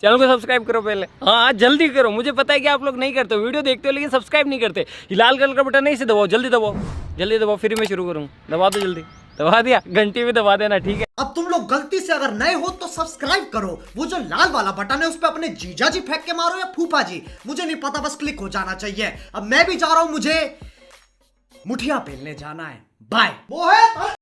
Channel को subscribe करो पहले। हाँ जल्दी करो। मुझे पता है कि आप लोग नहीं करते वीडियो देखते हो लेकिन सब्सक्राइब नहीं करते। लाल कलर का बटन नहीं से दबाओ जल्दी दबाओ। जल्दी दबाओ फिर मैं शुरू करूँ। दबा दो जल्दी। दबा दिया। घंटी भी दबा देना ठीक है? अब तुम लोग गलती से अगर नए हो तो सब्सक्राइब करो। वो जो लाल वाला बटन है उस पर अपने जीजा जी फेंक के मारो या फूफा जी। मुझे नहीं पता बस क्लिक हो जाना चाहिए। अब मैं भी जा रहा हूँ मुझे मुठिया पेलने जाना है। बाय। मोहित